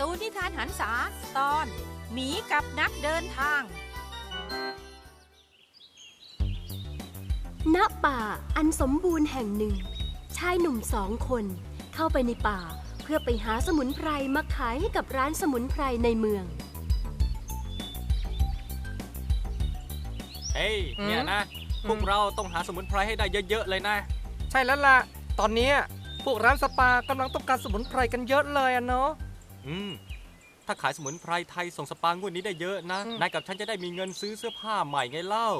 ตูนนิทานหันษาตอนหมีกับนักเดินทาง ณ ป่าอันสมบูรณ์แห่งหนึ่ง ชายหนุ่มสองคนเข้าไปในป่าเพื่อไปหาสมุนไพรมาขายให้กับร้านสมุนไพรในเมือง เฮ้ยเนี่ยนะ พวกเราต้องหาสมุนไพรให้ได้เยอะ ๆ เลยนะ ใช่แล้วล่ะ ตอนเนี้ยพวกร้านสปากำลังต้องการสมุนไพรกันเยอะเลยอะเนาะ อืม ถ้าขายสมุนไพรไทยส่งสปางวดนี้ได้เยอะนะอืมนายกับฉันจะได้มีเงินซื้อเสื้อผ้าใหม่ไงเล่า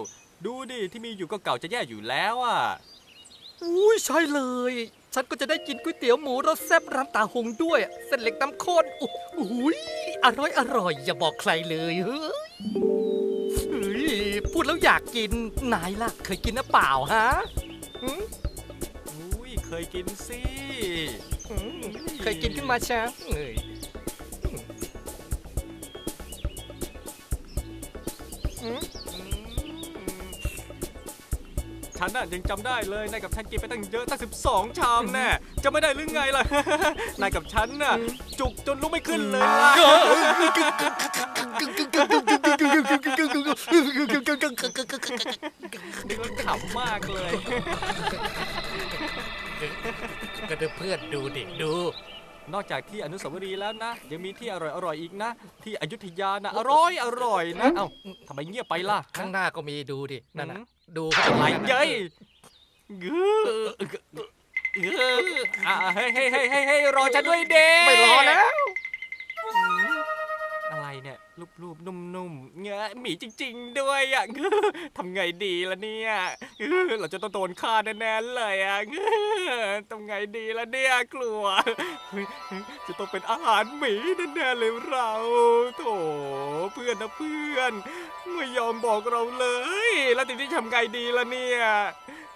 ดูดิที่มีอยู่ก็เก่าจะแย่อยู่แล้วอะ อุ้ยใช่เลย ฉันก็จะได้กินก๋วยเตี๋ยวหมูรสแซ่บร้านตาหงด้วย เส้นเล็กน้ำข้นอุ๊ยอุ้ยอร่อยอร่อยอย่าบอกใครเลยเฮ้ยเฮ้ยพูดแล้วอยากกินนายล่ะ เคยกินหรือเปล่าฮะหืมอุ้ยเคยกินสิหืมเคยกินขึ้นมาช้าเอ้ย ฉันน่ะยังจำได้เลยนายกับฉันกินไปตั้งเยอะตั้ง12ชามแน่จะไม่ได้หรือไงล่ะ นายกับฉันน่ะจุกจนลุกไม่ขึ้นเลยล่ะนึกว่าขำมากเลย ก็ดูเพื่อนดูดิดู นอกจากที่อนุสาวรีย์แล้วนะ ยังมีที่อร่อยอร่อยๆอีกนะ ที่อยุธยานะอร่อยอร่อยนะเอ้าทำไมเงียบไปล่ะ ข้างหน้าก็มีดูดินั่นน่ะอืมดูอะไรเย้ยเยื้อเยื้ออะเฮ้ยเฮ้ยเฮ้ยเฮ้ยเฮ้ยรอฉันด้วยเด้ไม่รอแล้วอะไรูปๆนุ่มๆเงี้ยหมีจริง ๆ ด้วยอะเง้อทำไงดีล่ะเนี่ยเราจะต้องโดนฆ่าแน่ๆเลยอะทำไงดีล่ะเนี่ยกลัว จะต้องเป็นอาหารหมีแน่ๆเลยเราโถเพื่อนนะเพื่อน ไม่ยอมบอกเราเลย แล้วทีนี้ทำไงดีล่ะเนี่ย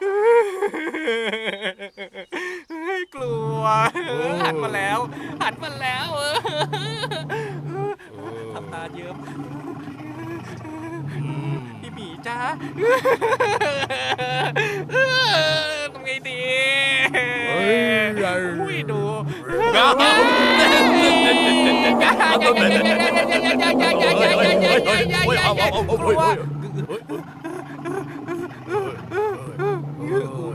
เฮ้ยกลัว หันมาแล้ว หันมาแล้วทำตาเยิ้มพี่หมี จ้าทำไงดีอุ้ยดู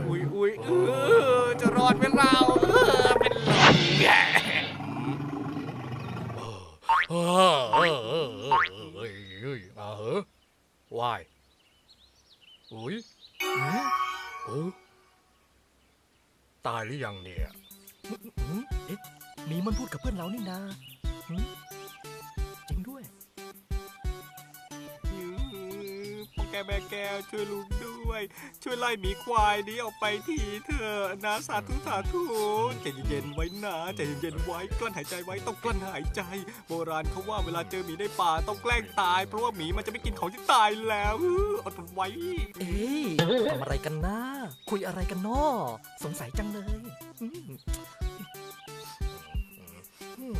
อุ้ยอุ้ยเออจะรอดไหมเราเออเป็นลมแกเออเออเออเออเออเออมาเหอ โอ้ยหืมเออตายหรือยังเนี่ยหืมเอ๊ะมีมันพูดกับเพื่อนเรานี่นา พ่อแกแม่แก้วช่วยลูกด้วย ช่วยไล่หมีควายนี้ออกไปทีเถอะนะสาธุสาธุใจเย็นๆไว้นะใจเย็นๆไว้กลั้นหายใจไว้ต้องกลั้นหายใจ โบราณเขาว่าเวลาเจอหมีในป่าต้องแกล้งตาย เพราะว่าหมีมันจะไม่กินของที่ตายแล้วเอออดทนไว้ เอ้ยทำอะไรกันนะคุยอะไรกันนาะสงสัยจังเลยอืมอืม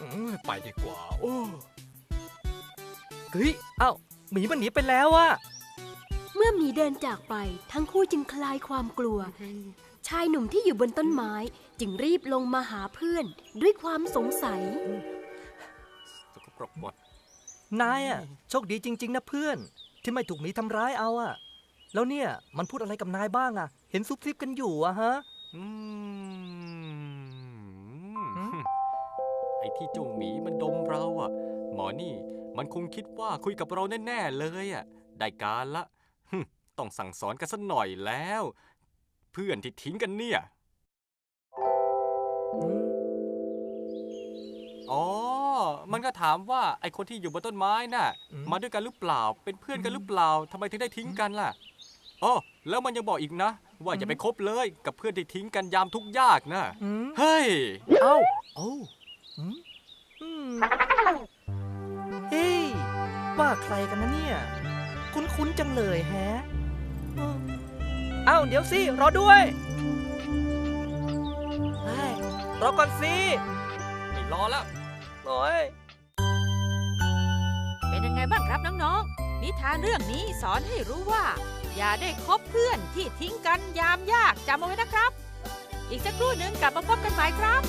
อืมไปดีกว่า โอ้เฮ้ย เอ้า หมีมันหนีไปแล้วอะ เมื่อหมีเดินจากไปทั้งคู่จึงคลายความกลัว ชายหนุ่มที่อยู่บนต้นไม้จึงรีบลงมาหาเพื่อนด้วยความสงสัยสกปรกหมดนายอะโชคดีจริง ๆ นะเพื่อน ที่ไม่ถูกหมีทำร้ายเอาอะแล้วเนี่ยมันพูดอะไรกับนายบ้างอะเห็นซุบซิบกันอยู่อะฮะอืมหืมไอ้ที่เจ้าหมีมันดมเราอะหมอนี่มันคงคิดว่าคุยกับเราแน่ๆเลยอะได้การละฮึ ต้องสั่งสอนกันสักหน่อยแล้ว เพื่อนที่ทิ้งกันเนี่ย อ๋อ มันก็ถามว่าไอ้คนที่อยู่บนต้นไม้น่ะอืมมาด้วยกันหรือเปล่า เป็นเพื่อนกันหรือเปล่าทำไมถึงได้ทิ้งกันล่ะอ๋อแล้วมันยังบอกอีกนะ ว่าอย่าไปคบเลยกับเพื่อนที่ทิ้งกันยามทุกข์ยากนะอืมเฮ้ย เอ้าโอ้อืมอืมเฮ้ยว่าใครกันนะเนี่ย คุ้นๆจังเลยแฮะเอ้าเดี๋ยวสิรอด้วยเฮ้ยรอก่อนสิไม่รอแล้วโอ้ยเป็นยังไงบ้างครับน้องๆ นิทานเรื่องนี้สอนให้รู้ว่า อย่าได้คบเพื่อนที่ทิ้งกันยามยากจำเอาไว้นะครับ อีกสักครู่หนึ่งกลับมาพบกันใหม่ครับ